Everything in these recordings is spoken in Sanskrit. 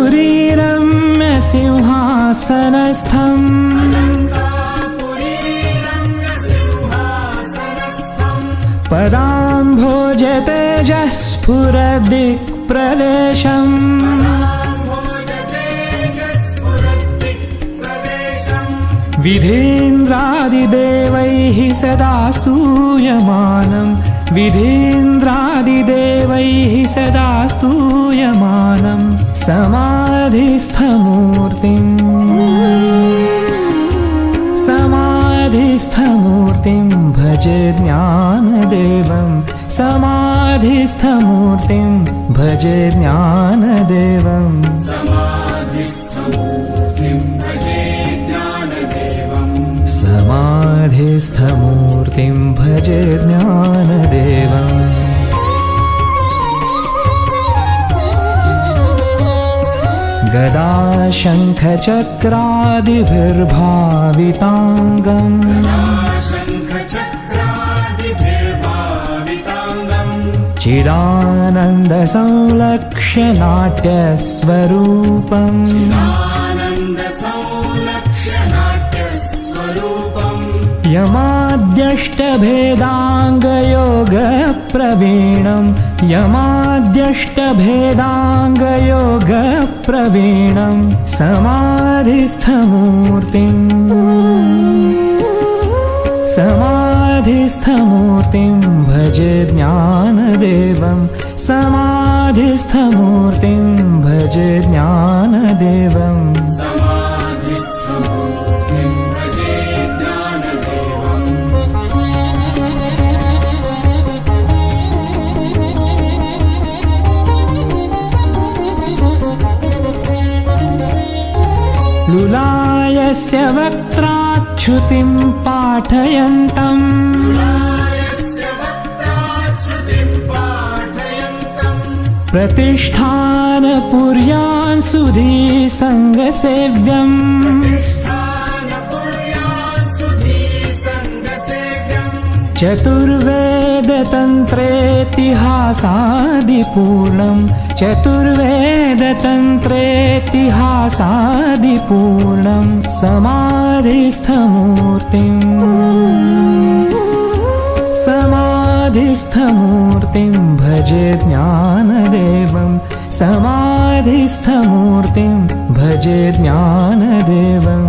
अलङ्कारपुरीरम्य सिंहासनस्थम् पदाम्भोजतेजः स्फुरदिक्प्रदेशम् विधेन्द्रादिदेवैः सदा स्तूयमानम् विधेन्द्रादिदेवैः सदा स्तूयमानम् समाधिस्थमूर्तिम् समाधिस्थमूर्तिम् भज ज्ञानदेवम् समाधिस्थमूर्तिम् भज ज्ञानदेवम् समाधिस्थमूर्तिम् भज ज्ञानदेवम् शङ्खचक्रादिभिर्भाविताङ्गम्। चिदानन्दसंलक्ष्यनाट्यस्वरूपम् यमाद्यष्टभेदाङ्गयोगप्रवीणम् यमाद्यष्टभेदाङ्गयोगप्रवीणम् समाधिस्थमूर्तिम् समाधिस्थमूर्तिम् भज ज्ञानदेवम् समाधिस्थमूर्तिम् भज ज्ञानदेवम् लुलायस्य वक्त्राच्छ्रुतिम् पाठयन्तम्। प्रतिष्ठानपुर्यान् सुधी सङ्गसेव्यम् चतुर्वेदतन्त्रेतिहासादिपूर्णम् चतुर्वेदतन्त्रेतिहासादिपूर्णम् समाधिस्थमूर्तिम् समाधिस्थमूर्तिम् भज ज्ञानदेवम् समाधिस्थमूर्तिम् भज ज्ञानदेवम्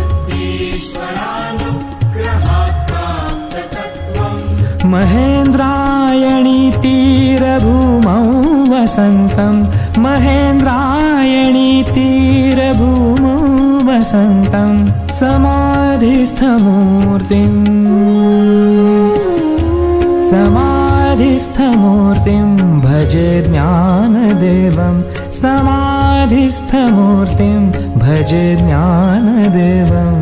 महेन्द्रायणी तीरभूमौ वसन्तम् महेन्द्रायणी तीरभूमौ वसन्तम् समाधिस्थमूर्तिम्। समाधिस्थमूर्तिम् भज ज्ञानदेवम् समाधिस्थमूर्तिम् भज ज्ञानदेवम्